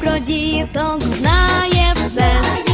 про діток знає все.